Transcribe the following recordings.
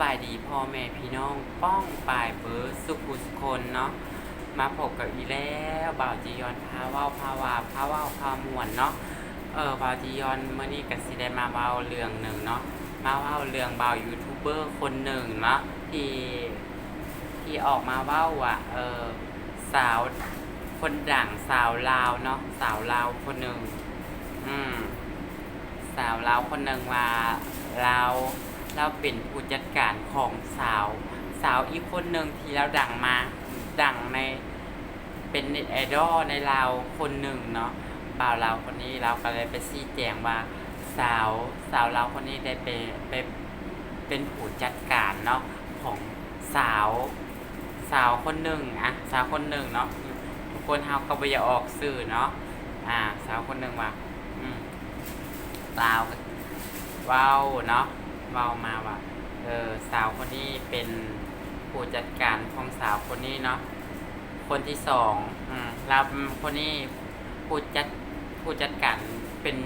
บายดีพ่อแม่พี่น้องป้องปลายเบิร์ดสุขุสคนเนาะมาพบกับอีแล้วบ่าวจียอนพาเว้าพาวาพาว้าพามวนเนาะเออบ่าวจียอนเมื่อนี้ก็สิได้มาเว้าเรื่องหนึ่งเนาะมาเว้าเรื่องบ่าวยูทูบเบอร์คนหนึ่งเนาะที่ที่ออกมาเว้าอะเออสาวคนดังสาวลาวเนาะสาวลาวคนหนึ่งอืมสาวเราวคนหนึ่งว่าเรา เราเป็นผู้จัดการของสาว สาวอีกคนหนึ่งที่เราดังมาดังในเป็นเน็ตไอดอลในเราวคนหนึ่งเนาะบ่าวเราวคนนี้เราก็เลยไปชี้แจงว่าสาวสาวเราวคนนี้ได้ไปไปเป็นผู้จัดการเนาะของสาวสาวคนหนึ่งอะสาวคนหนึ่งเนาะทุกคนเฮาก็บ่อยาออกสื่อเนาะอ่า สาวคนหนึ่งว่าอืมสาวว้าเนาะ เว้ามาว่าเออสาวคนนี้เป็นผู้จัดการของสาวคนนี้เนาะคนที่สองอืมแล้วคนนี้ผู้จัดผู้จัดการเป็น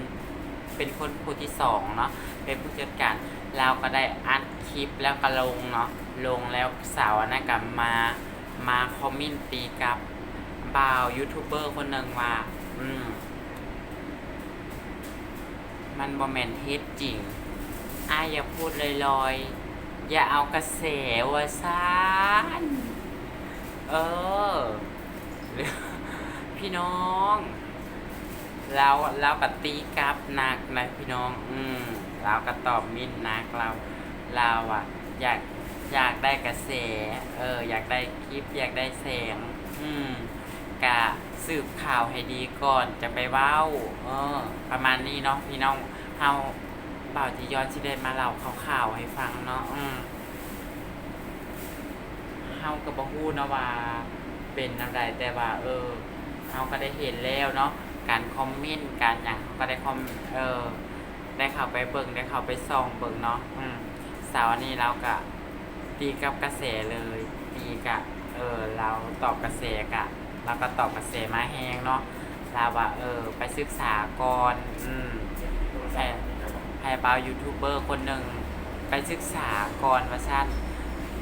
เป็นคนผู้ที่สองเนาะเป็นผู้จัดการเราก็ได้อัดคลิปแล้วก็ลงเนาะลงแล้วสาวอันนั้นก็มามาคอมเมนต์ตีกับบ่าวยูทูบเบอร์คนหนึ่งว่าอืมมันบอแมนเท็จจริง อาอย่าพูดลอยๆ อย่าเอากระแสวาซานเออ พี่น้องเราเราก็ตีกลับหนักนะพี่น้อง อืมเราก็ตอบมินนักเราเราอะอยากอยากได้กระแส เออ อยากได้คลิป อยากได้แสงอืมกะสืบข่าวให้ดีก่อนจะไปเว้า เออ ประมาณนี้เนาะพี่น้องเฮา บ่าจียอนที่ได้มาเล่าข่าวๆให้ฟังเนาะอืมเฮาก็บ่ฮู้เนาะว่าเป็นอะไรแต่ว่า เออเฮาก็ได้เห็นแล้วเนาะการคอมเมนต์การหยังเฮาก็ได้คอมเออได้เข้าไปเบิ่งได้เข้าไปส่องเบิ่งเนาะอืมสาวนี้เราก็ตีกับกระแสเลยตีกับเออเราตอบกระแสกะเราก็ตอบกระแสมาแห้งเนาะเราว่าเออ ไปศึกษาก่อนอืมให้ ให้บ่าวยูทูบเบอร์คนหนึ่งไปศึกษาก่อนว่าซั่น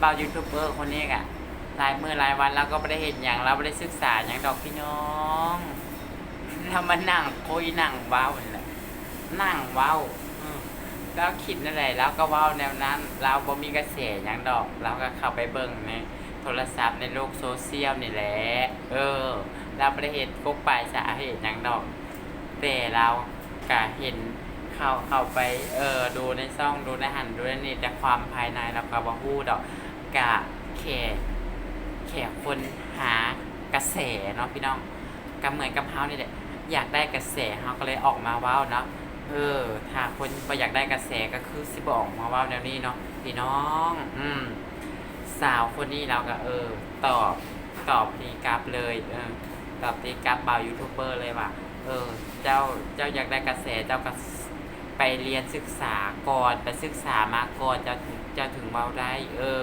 บ่าวยูทูบเบอร์คนนี้กะรายมือรายวันเราก็ไม่ได้เห็นอย่างเราไม่ได้ศึกษาอย่างดอกพี่น้องเรามานั่งคุยนั่งว้านี่แหละนั่งว้าอืมแล้วคิดนั่นแหละแล้วก็ว้าวแนวนั้น เราบ่มีกระแสอย่างดอกเราก็เข้าไปเบิ่งในโทรศัพท์ในโลกโซเชียลนี่แหละเออ เราไประเห็นกุ๊กไปสาเหตุอย่างดอก แต่เรากะเห็น เข้าเข้าไปเออดูในซ่องดูในหันดูในนี่แต่ความภายในเราก็บ่ฮู้ดอกกะแค่แค่คนหากระแสเนาะพี่น้องก็เหมือนกับเฮานี่แหละอยากได้กระแสเฮาก็เลยออกมาว้าเนาะเออถ้าคนบ่อยากได้กระแสก็คือสิบออกมาว้าแนวนี้เนาะพี่น้องอืมสาวคนนี้เราก็เออ ตอบตอบตีกลับเลยเออตอบตีกลับบ่าวยูทูบเบอร์เลยว่าเออ เจ้าเจ้าอยากได้กระแสเจ้าก็ ไปเรียนศึกษาก่อนไปศึกษามาก่อนจ้าถึงจ้าถึงเว้าได้เออ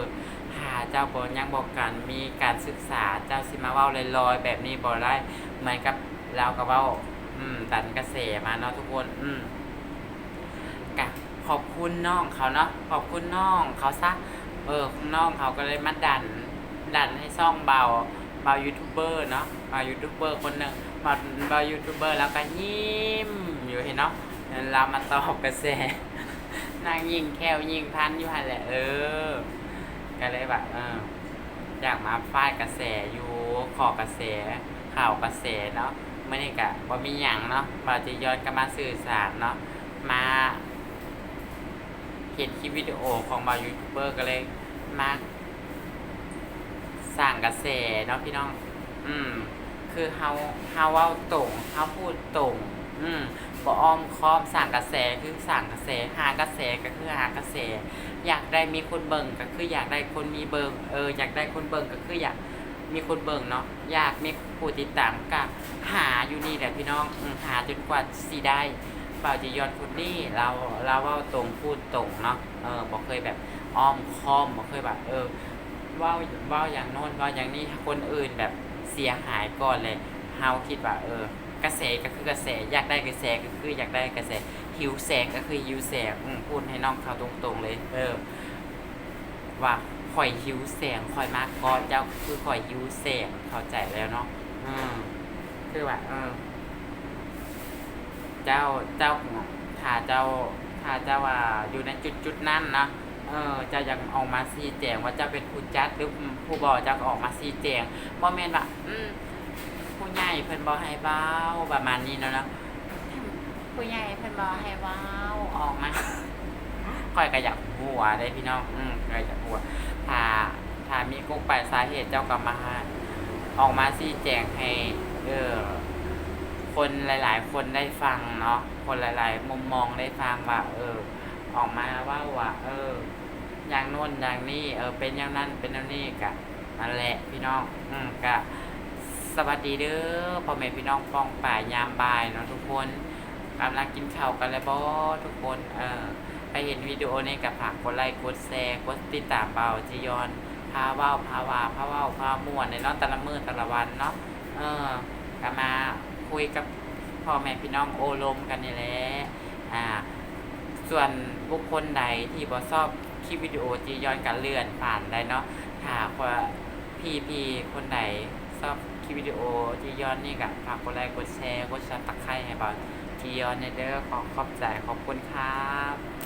หาเจ้าบอยังบอกกันมีการศึกษาเจ้าสิมาเว้าลอยๆแบบนี้บ่ได้เหมือนกับเราก็เว้าอืมดันกระแสมาเนาะทุกคนอืมกะขอบคุณน้องเขาเนาะขอบคุณน้องเขาซะเออน้องเขาก็เลยมาดัน ดันให้ซ่องเบาเบายูทูบเบอร์เนาะเบายูทูบเบอร์คนหนึ่งเบาเบายูทูบเบอร์แล้วก็ยิ้มอยู่เห็นเนาะ เรามาตอบกระแสนางยิงแควยิงพันอยู่หันแหละเออ ก็เลยแบบเอออยากมาฟาดกระแสอยู่ขอกระแสข่าวกระแสเนาะไม่ได้กะว่ามีอย่างเนาะบาจะย้อนกลับมาสื่อสารเนาะมาเห็นคลิปวิดีโอของบายูทูบเบอร์ก็เลยมาสร้างกระแสเนาะพี่น้อง อืม คือเฮาเฮาเว้าตรงเฮาพูดตรง อืม บ่อ้อมค้อมสร้างกระแสคือสร้างกระแสหากระแสก็คือหากระแส อยากได้มีคนเบิ่งก็คืออยากได้คนมีเบิ่งเอออยากได้คนเบิ่งก็คืออยากมีคนเบิ่งเนาะอยากมีผู้ติดตามก็หาอยู่นี่แหละพี่น้องหาจนกว่าสิได้เปล่าจะย้อนคนนี้เราเราว่าตรงพูดตรงเนาะเออบอกเคยแบบอ้อมค้อมบอกเคยแบบเออว่าว่าอย่างโน้นว่าอย่างนี้คนอื่นแบบเสียหายก่อนเลยเฮาคิดว่าเออ กระแสก็คือกระแสอยากได้กระแสก็คืออยากได้กระแสหิวแสงก็คือหิวแสงอืมพูดให้น้องเขาตรงๆเลย เออ ว่าข่อยหิวแสงข่อยมากก็เจ้าคือข่อยหิวแสงเข้าใจแล้วเนาะอืมคือว่าเออ เจ้าเจ้าถ้าเจ้าถ้าเจ้าว่าอยู่ในจุดจุดๆนั้นนะเออเจ้ายังออกมาซีแจงว่าเจ้าเป็นผู้จัดหรือผู้บอเจ้าก็ออกมาซีแจงบ่แม่นว่าอืม ผู้ใหญ่เพิ่นบ่ให้เว้าประมาณนี้เนาะเนาะผู้ใหญ่เพิ่นบ่ให้เว้าออกมาค่อยก็อยากหัวได้พี่น้อง อืมก็อยากหัวถ้าถ้ามีกุ๊กไปสาเหตุเจ้าก็มาออกมาซีแจงให้ เออ คนหลาย ๆ คนได้ฟังเนาะ คนหลาย ๆ มุมมองได้ฟังว่า เออ ออกมาว่าว่า เออ อย่างโน้นอย่างนี้ เออ เป็นอย่างนั้นเป็นอย่างนี้กะนั่นแหละพี่น้อง อืมกะ สวัสดีเด้อพ่อแม่พี่น้องปองป่ายยามบ่ายเนาะทุกคนกำลังกินข้าวกันแล้วบ่ทุกคนเออใครเห็นวิดีโอนี้กับฝากกดไลค์กดแชร์กดติดตามเบาจียอนพาว้าพาวาพาว้าพาม่วนในเนาะแต่ละมือแต่ละวันเนาะเออก็มาคุยกับพ่อแม่พี่น้องโอลมกันนี่แหละอ่าส่วนบุคคลใดที่บ่ชอบคลิปวิดีโอจียอนกันเลื่อนผ่านได้เนาะถ้าว่าพี่พี่คนใด ชอบคลิปวิดีโอที่ย้อนนี่กับฝากกดไลค์กดแชร์กดซับสไครต์ให้บ่าวจีย้อนในเด้อขอขอบใจขอบคุณครับ